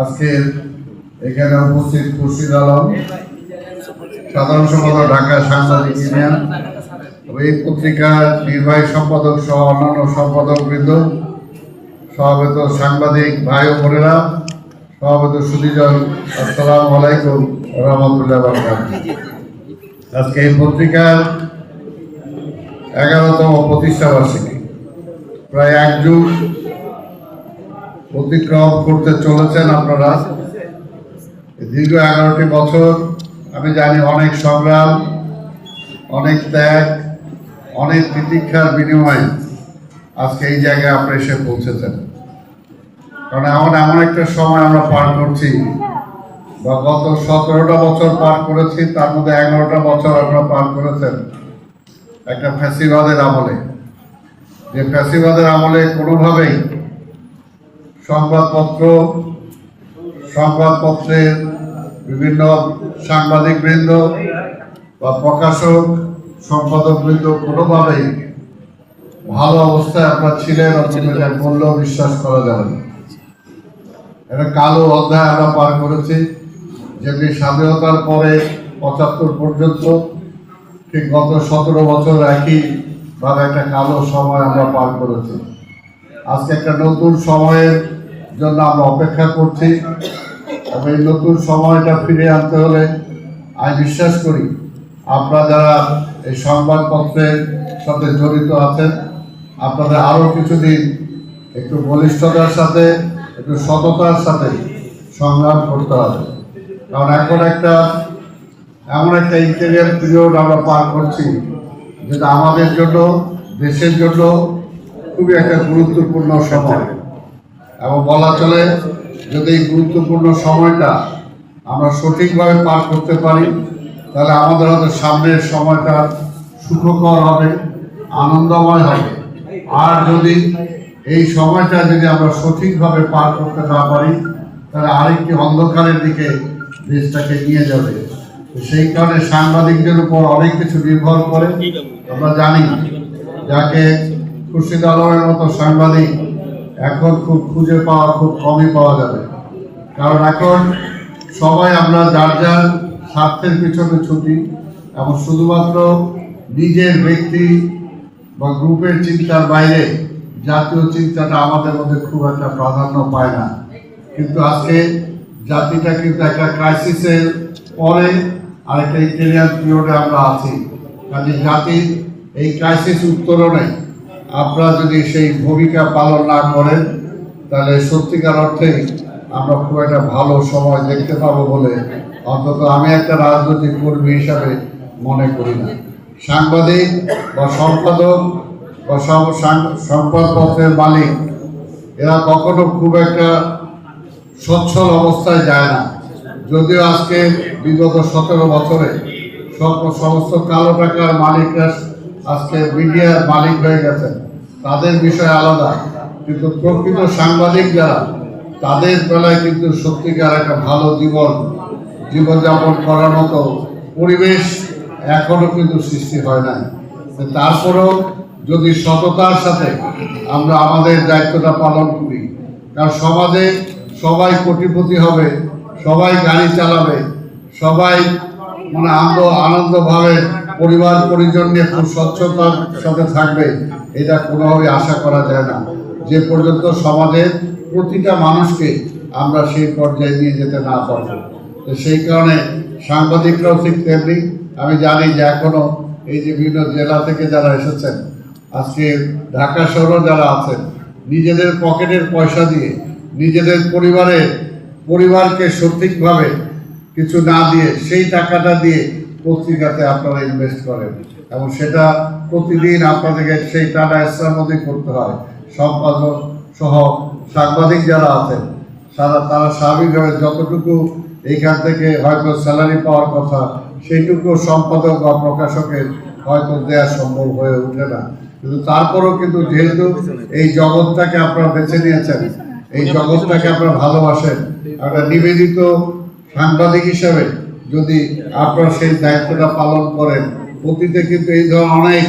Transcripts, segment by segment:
আজকে এখানে উপস্থিত খুরশিদ আলম, সাধারণ সম্পাদক ঢাকা সাংবাদিক ইউনিয়ন এই পত্রিকার নির্বাহী সম্পাদক সহ অন্যান্য সম্পাদক বৃন্দ সভাবেত সাংবাদিক ভাই ও বোনেরা সভাবেত সুদীজন আসসালাম আলাইকুম রহমতুল্লাহ বরকাত আজকে এই পত্রিকার এগারোতম প্রতিষ্ঠা বার্ষিকী। প্রায় এক যুগ অতিক্রম করতে চলেছেন আপনারা। দীর্ঘ এগারোটি বছর আমি জানি অনেক সংগ্রাম, অনেক ত্যাগ, অনেক প্রতীক্ষার বিনিময়ে আজকে এই জায়গায় আপনি এসে পৌঁছেছেন। কারণ এমন এমন একটা সময় আমরা পার করছি। বা গত সতেরোটা বছর পার করেছি, তার মধ্যে এগারোটা বছর আপনারা পার করেছেন একটা ফ্যাসিবাদের আমলে। যে ফ্যাসিবাদের আমলে কোনোভাবেই সংবাদপত্র, সংবাদপত্রের বিভিন্ন সাংবাদিক বৃন্দ বা প্রকাশক সম্পাদক বৃন্দ কোনোভাবেই ভালো অবস্থায় আপনার ছিলেন মূল্য বিশ্বাস করা যাবে না। একটা কালো অধ্যায় আমরা পার করেছি যেমনি স্বাধীনতার পরে পঁচাত্তর পর্যন্ত, ঠিক গত সতেরো বছর একই ভাবে একটা কালো সময় আমরা পার করেছি। আজকে একটা নতুন সময়ের জন্য আমরা অপেক্ষা করছি। এবং এই নতুন সময়টা ফিরে আনতে হলে আমি বিশ্বাস করি, আপনারা যারা এই সংবাদপত্রের সাথে জড়িত আছেন, আপনাদের আরও কিছুদিন একটু বলিষ্ঠতার সাথে, একটু সততার সাথে সংগ্রাম করতে হবে। কারণ এখন একটা, এমন একটা ইন্টেরিয়ার পিরিয়ড আমরা পার করছি, যেটা আমাদের জন্য, দেশের জন্য খুবই একটা গুরুত্বপূর্ণ সময়। এবং বলা চলে যদি এই গুরুত্বপূর্ণ সময়টা আমরা সঠিকভাবে পার করতে পারি, তাহলে আমাদের হয়তো সামনের সময়টা সুখকর হবে, আনন্দময় হবে। আর যদি এই সময়টা যদি আমরা সঠিকভাবে পার করতে না পারি, তাহলে আরেকটি অন্ধকারের দিকে দেশটাকে নিয়ে যাবে। সেই কারণে সাংবাদিকদের উপর অনেক কিছু নির্ভর করে, আমরা জানি, যাকে খুরশিদ আলমের মতো সাংবাদিক এখন খুব খুঁজে পাওয়া, খুব কমই পাওয়া যাবে। কারণ এখন সবাই আমরা যার যার স্বার্থের পিছনে ছুটি এবং শুধুমাত্র নিজের ব্যক্তি বা গ্রুপের চিন্তার বাইরে জাতীয় চিন্তাটা আমাদের মধ্যে খুব একটা প্রাধান্য পায় না। কিন্তু আজকে জাতিটা কিন্তু একটা ক্রাইসিসের পরে আরেকটা ইন্টেরিয়ার পিরিয়ডে আমরা আছি। কাজে জাতির এই ক্রাইসিস উত্তরণে আপনারা যদি সেই ভূমিকা পালন না করেন, তাহলে সত্যিকার অর্থেই আমরা খুব একটা ভালো সময় দেখতে পাবো বলে অন্তত আমি একটা রাজনৈতিক কর্মী হিসাবে মনে করি না। সাংবাদিক বা সম্পাদক বা সব সংবাদপত্রের মালিক, এরা কখনো খুব একটা সচ্ছল অবস্থায় যায় না। যদিও আজকে বিগত সতেরো বছরে সমস্ত কালো টাকার মালিকরা আজকে মিডিয়ার মালিক হয়ে গেছেন। তাদের বিষয় আলাদা, কিন্তু প্রকৃত সাংবাদিক যারা তাদের বেলায় কিন্তু সত্যিকার একটা ভালো জীবন, জীবনযাপন করার মতো পরিবেশ এখনও কিন্তু সৃষ্টি হয় নাই। তারপরেও যদি সততার সাথে আমরা আমাদের দায়িত্বটা পালন করি, কারণ সমাজে সবাই কোটিপতি হবে, সবাই গাড়ি চালাবে, সবাই মানে আনন্দ, আনন্দভাবে পরিবার, পরিজন নিয়ে স্বচ্ছতার সাথে থাকবে, এটা কোনোভাবে আশা করা যায় না। যে পর্যন্ত সমাজের প্রতিটা মানুষকে আমরা সেই পর্যায়ে নিয়ে যেতে না পারব। তো সেই কারণে সাংবাদিকরাও ঠিক তেমনি, আমি জানি যে এখনও এই যে বিভিন্ন জেলা থেকে যারা এসেছেন, আজকে ঢাকা শহরে যারা আছেন, নিজেদের পকেটের পয়সা দিয়ে, নিজেদের পরিবারের পরিবারকে সঠিকভাবে কিছু না দিয়ে, সেই টাকাটা দিয়ে পত্রিকাতে আপনারা ইনভেস্ট করেন। এবং সেটা প্রতিদিন আপনাদেরকে সেই টাকা এক্সট্রার করতে হয়। সম্পাদক সহ সাংবাদিক যারা আছেন, সারা তারা স্বাভাবিকভাবে যতটুকু এইখান থেকে হয়তো স্যালারি পাওয়ার কথা, সেইটুকু সম্পাদক বা প্রকাশকের হয়তো দেওয়া সম্ভব হয়ে ওঠে না। কিন্তু তারপরেও কিন্তু যেহেতু এই জগৎটাকে আপনারা বেছে নিয়েছেন, এই জগৎটাকে আপনারা ভালোবাসেন, একটা নিবেদিত সাংবাদিক হিসেবে যদি আপনারা সেই দায়িত্বটা পালন করেন, অতীতে কিন্তু এই ধরনের অনেক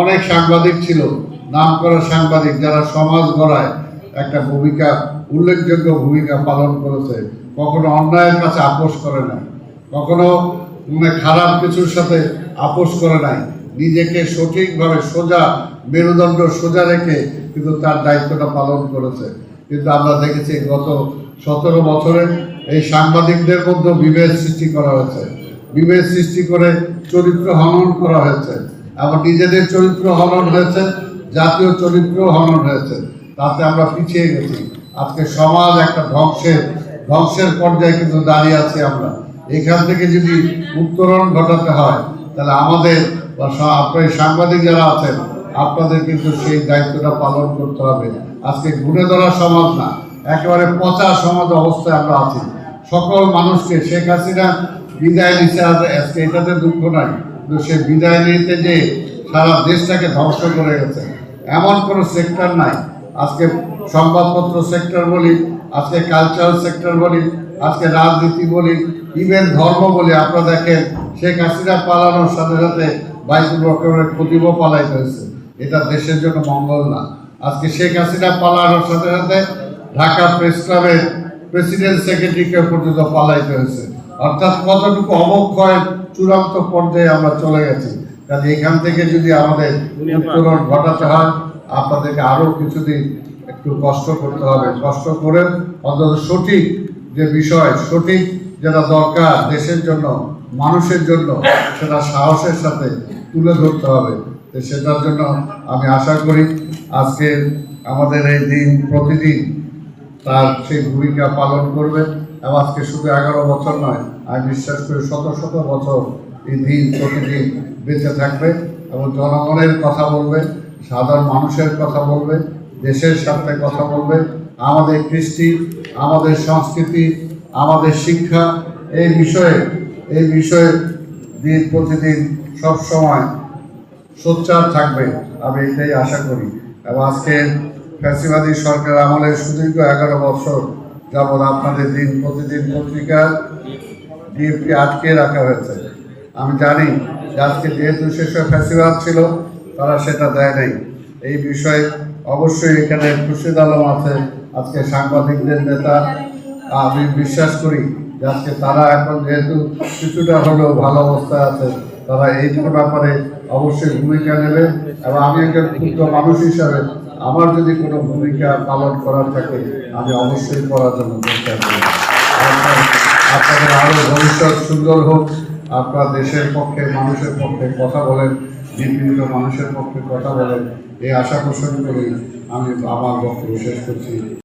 অনেক সাংবাদিক ছিল নাম করা সাংবাদিক যারা সমাজ গড়ায় একটা ভূমিকা, উল্লেখযোগ্য ভূমিকা পালন করেছে, কখনো অন্যায়ের কাছে আপোষ করে নাই, কখনো মানে খারাপ কিছুর সাথে আপোষ করে নাই, নিজেকে সঠিকভাবে সোজা, মেরুদণ্ড সোজা রেখে কিন্তু তার দায়িত্বটা পালন করেছে। কিন্তু আমরা দেখেছি গত সতেরো বছরে এই সাংবাদিকদের মধ্যে বিভেদ সৃষ্টি করা হয়েছে। বিভেদ সৃষ্টি করে চরিত্র হনন করা হয়েছে। আবার নিজেদের চরিত্র হনন হয়েছে, জাতীয় চরিত্র হনন হয়েছে। তাতে আমরা পিছিয়ে গেছি। আজকে সমাজ একটা ধ্বংসের ধ্বংসের পর্যায়ে কিন্তু দাঁড়িয়ে আছি আমরা। এখান থেকে যদি উত্তরণ ঘটাতে হয়, তাহলে আমাদের বা আপনার সাংবাদিক যারা আছেন, আপনাদের কিন্তু সেই দায়িত্বটা পালন করতে হবে। আজকে ঘুরে ধরা সমাজ না। একেবারে পচা সমাজ অবস্থায় আমরা আছি। সকল মানুষকে শেখ হাসিনা বিদায় আর আজকে এটাতে দুঃখ নাই। কিন্তু সে বিদায় নিতে যে সারা দেশটাকে ধ্বংস করে গেছে, এমন কোনো সেক্টর নাই। আজকে সংবাদপত্র সেক্টর বলি, আজকে কালচারাল সেক্টর বলি, আজকে রাজনীতি বলি ইভেন ধর্ম বলি, আপনারা দেখেন, শেখ হাসিনা পালানোর সাথে সাথে বাইতুল রকমের খতিবও পালাইতে হয়েছে। এটা দেশের জন্য মঙ্গল না। আজকে শেখ হাসিনা পালানোর সাথে সাথে ঢাকা প্রেস ক্লাবের প্রেসিডেন্ট সেক্রেটারিকে পর্যন্ত পালাইতে হয়েছে। অর্থাৎ কতটুকু অবক্ষয়ের চূড়ান্ত পর্যায়ে আমরা চলে গেছি কাজে এখান থেকে যদি আমাদের উত্তরণ ঘটাতে হয়, আপনাদেরকে আরও কিছুদিন একটু কষ্ট করতে হবে। কষ্ট করে অন্তত সঠিক যে বিষয়, সঠিক যেটা দরকার দেশের জন্য, মানুষের জন্য, সেটা সাহসের সাথে তুলে ধরতে হবে। তো সেটার জন্য আমি আশা করি আজকে আমাদের এই দিন প্রতিদিন তার সেই ভূমিকা পালন করবে এবং আজকে শুধু এগারো বছর নয়, আমি বিশ্বাস করি শত শত বছর এই দিন প্রতিদিন বেঁচে থাকবে এবং জনগণের কথা বলবে, সাধারণ মানুষের কথা বলবে, দেশের সাথে কথা বলবে। আমাদের কৃষ্টি, আমাদের সংস্কৃতি, আমাদের শিক্ষা, এই বিষয়ে এই বিষয়ে দিন প্রতিদিন সবসময় সোচ্চার থাকবে, আমি এটাই আশা করি। এবং আজকে ফ্যাসিবাদী সরকার আমলে সুদীর্ঘ এগারো বছর যাবৎ আপনাদের দিন প্রতিদিন পত্রিকা ডিএপি আটকে রাখা হয়েছে। আমি জানি যে আজকে যেহেতু সেসব ফ্যাসিবাদ ছিল, তারা সেটা দেয় নাই। এই বিষয়ে অবশ্যই এখানে খুরশিদ আলম আছে, আজকে সাংবাদিকদের নেতা। আমি বিশ্বাস করি যে আজকে তারা এখন যেহেতু কিছুটা হলেও ভালো অবস্থায় আছে, তারা এই ব্যাপারে অবশ্যই ভূমিকা নেবে এবং আমি একজন ক্ষুদ্র মানুষ হিসাবে আমার যদি কোনো ভূমিকা পালন করার থাকে, আমি অবশ্যই করার জন্য চেষ্টা করি আপনাদের আরও ভবিষ্যৎ সুন্দর হোক, আপনার দেশের পক্ষে, মানুষের পক্ষে কথা বলেন বিভিন্ন মানুষের পক্ষে কথা বলেন, এই আশা পোষণ করে আমি আমার বক্তব্য শেষ করছি।